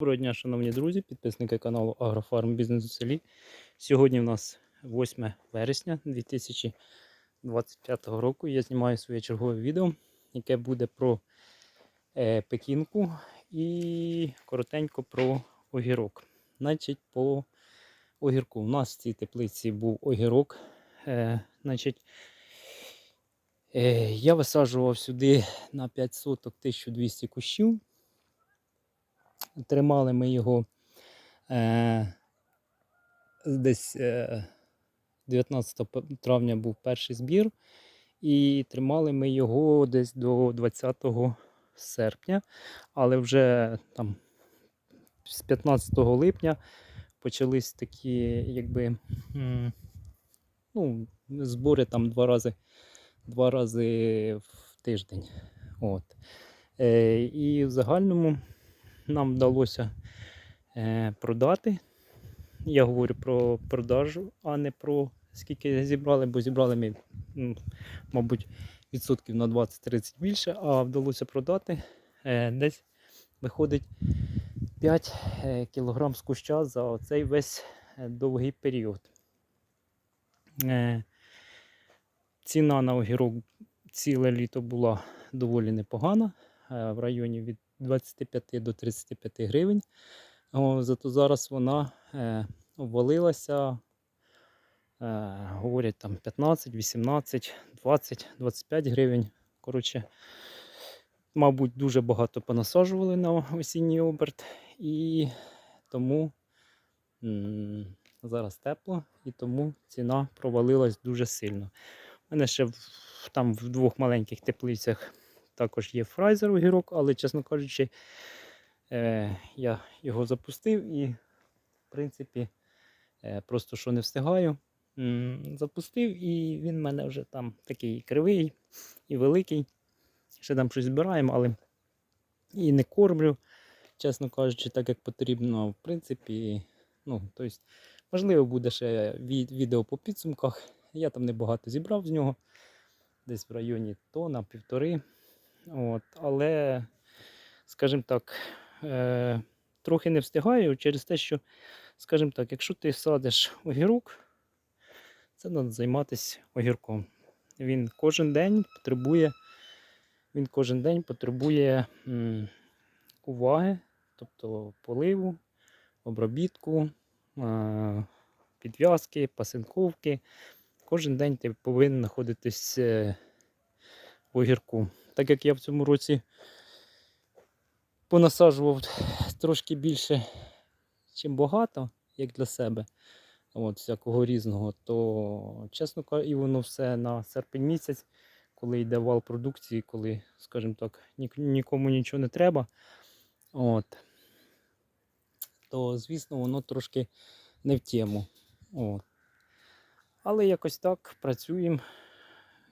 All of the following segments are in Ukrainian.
Доброго дня, шановні друзі, підписники каналу Агрофарм Бізнес у селі. Сьогодні в нас 8 вересня 2025 року. Я знімаю своє чергове відео, яке буде про е, пекінку і коротенько про огірок. Значить, по огірку. У нас в цій теплиці був огірок. Е, значить, е, я висаджував сюди на 5 соток 1200 кущів. Тримали ми його е, десь е, 19 травня був перший збір, і тримали ми його десь до 20 серпня, але вже там з 15 липня почались такі, якби, ну, збори там два рази, два рази в тиждень. От. Е, і в загальному нам вдалося е, продати. Я говорю про продажу, а не про скільки зібрали, бо зібрали ми, мабуть, відсотків на 20-30 більше, а вдалося продати е, десь виходить 5 е, кілограм з куща за цей весь довгий період. Ціна на огірок ціле літо була доволі непогана, в районі від 25 до 35 гривень. Зато зараз вона е, обвалилася, е, говорять там 15, 18, 20, 25 гривень. Коротше, мабуть, дуже багато понасаджували на осінній оберт, і тому зараз тепло, і тому ціна провалилась дуже сильно. У мене ще в, там в двох маленьких теплицях також є фрайзер огірок, але, чесно кажучи, е, я його запустив і, в принципі, е, просто що не встигаю. Запустив, і він в мене вже там такий кривий і великий. Ще там щось збираємо, але і не кормлю, чесно кажучи, так як потрібно. В принципі, ну, тобто, можливо, буде ще відео по підсумках. Я там небагато зібрав з нього, десь в районі тона, півтори. От, але, скажімо так, е, трохи не встигаю через те, що, скажімо так, якщо ти садиш огірок, це треба займатися огірком. Він кожен день потребує, він кожен день потребує м, уваги, тобто поливу, обробітку, е, підв'язки, пасинковки. Кожен день ти повинен знаходитись е, в огірку. Так як я в цьому році понасаджував трошки більше, чим багато, як для себе, от, всякого різного, то чесно кажучи, і воно все на серпень місяць, коли йде вал продукції, коли, скажімо так, ні- нікому нічого не треба. От, то, звісно, воно трошки не в тему. От. Але якось так працюємо,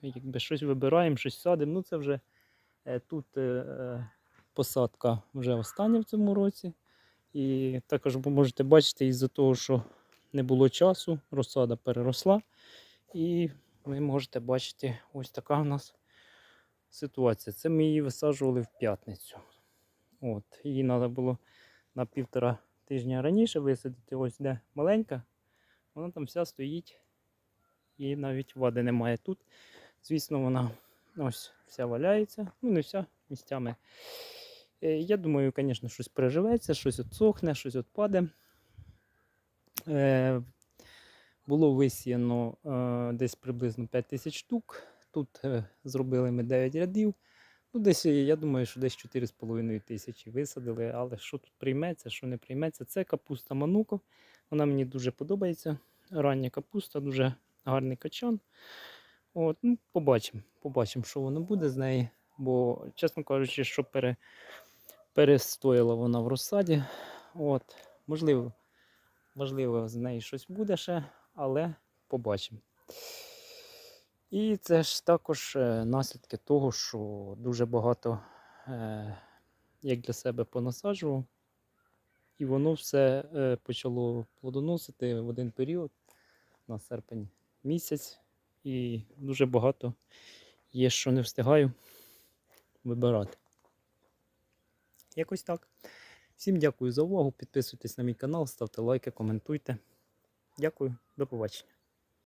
якби щось вибираємо, щось садимо. Ну, це вже тут е, е, посадка вже остання в цьому році. І також ви можете бачити, із-за того, що не було часу, розсада переросла. І ви можете бачити, ось така у нас ситуація. Це ми її висаджували в п'ятницю. От, її треба було на півтора тижня раніше висадити. Ось де маленька. Вона там вся стоїть. І навіть води немає тут. Звісно, вона ось вся валяється. Ну, не вся місцями. Е, Я думаю, звісно, щось переживеться, щось отсохне, щось отпаде. Е, було висіяно е, десь приблизно 5 тисяч штук. Тут зробили ми 9 рядів. Ну, десь, я думаю, що десь 4,5 тисячі висадили, але що тут прийметься, що не прийметься, це капуста Мануко. Вона мені дуже подобається. Рання капуста, дуже гарний качан. От, ну, побачимо, побачимо, що воно буде з неї. Бо, чесно кажучи, що пере, перестояла вона в розсаді. От, можливо, можливо, з неї щось буде ще, але побачимо. І це ж також е, наслідки того, що дуже багато е, як для себе понасаджував. І воно все е, почало плодоносити в один період на серпень місяць. І дуже багато є, що не встигаю вибирати. Якось так. Всім дякую за увагу. Підписуйтесь на мій канал, ставте лайки, коментуйте. Дякую, до побачення.